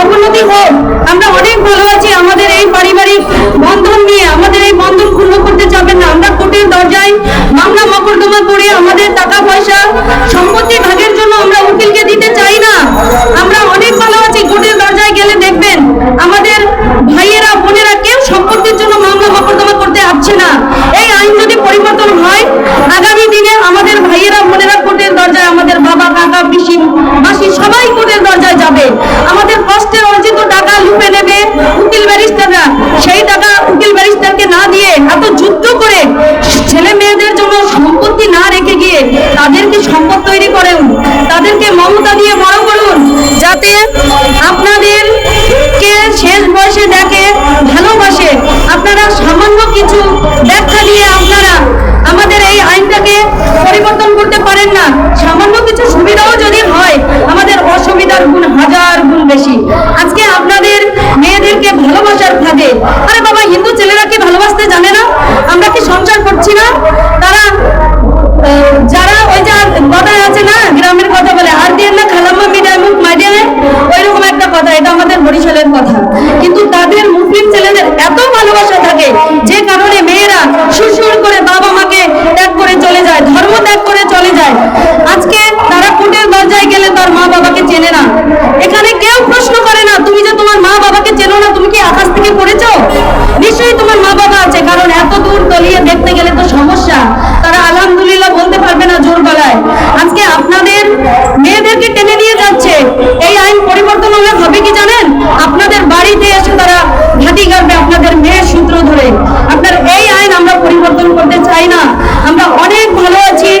অবনতি হোক। আমরা অনেক ভালো আছি। আমাদের এই পারিবারিক বন্ধন নিয়ে, আমাদের এই বন্ধন ক্ষুণ্ণ করতে চাবেন না। আমরা কোর্টের দরজায় মামলা মকদ্দমা করে আমাদের টাকা পয়সা সম্পদ মমতা দিয়ে বড় করুন, যাতে আপনাদের কে শেষ বয়সে দেখে ভালোবাসে, আপনারা সামান্য কিছু ব্যাখ্যা দিয়ে আপনারা আমাদের এই আইনটাকে পরিবর্তন করতে পারেন না। সামান্য কিছু সুবিধাও যদি হয়, আমাদের অসুবিধার গুণ হাজার গুণ বেশি। আজকে আপনাদের মেয়েদেরকে ভালোবাসার ফাঁদে, আরে বাবা, হিন্দু ছেলেরা কি ভালোবাসতে জানে না? আমরা কি সংসার করছি না? তোমার মা বাবাকে চেনে না। এখানে কেউ প্রশ্ন করে না, তুমি যে তোমার মা বাবাকে চেনো না, তুমি কি আকাশ থেকে পড়েছ? নিশ্চয়ই তোমার মা বাবা আছে, কারণ এত দূর তলিয়ে দেখতে গেলে তো সমস্যা। তারা আলহামদুলিল্লাহ বলতে পারবে না জোর গলায়। আজকে আপনাদের মেয়েদেরকে টেনে নিয়ে যাচ্ছে। এই আইন পরিবর্তন হলে হবে কি জানেন? আপনাদের বাড়িতে এসে তারা ঘাটি গাড়বে আপনাদের মেয়ের সূত্র ধরে। আপনার এই আইন আমরা পরিবর্তন করতে চাই না। আমরা অনেক ভালো আছি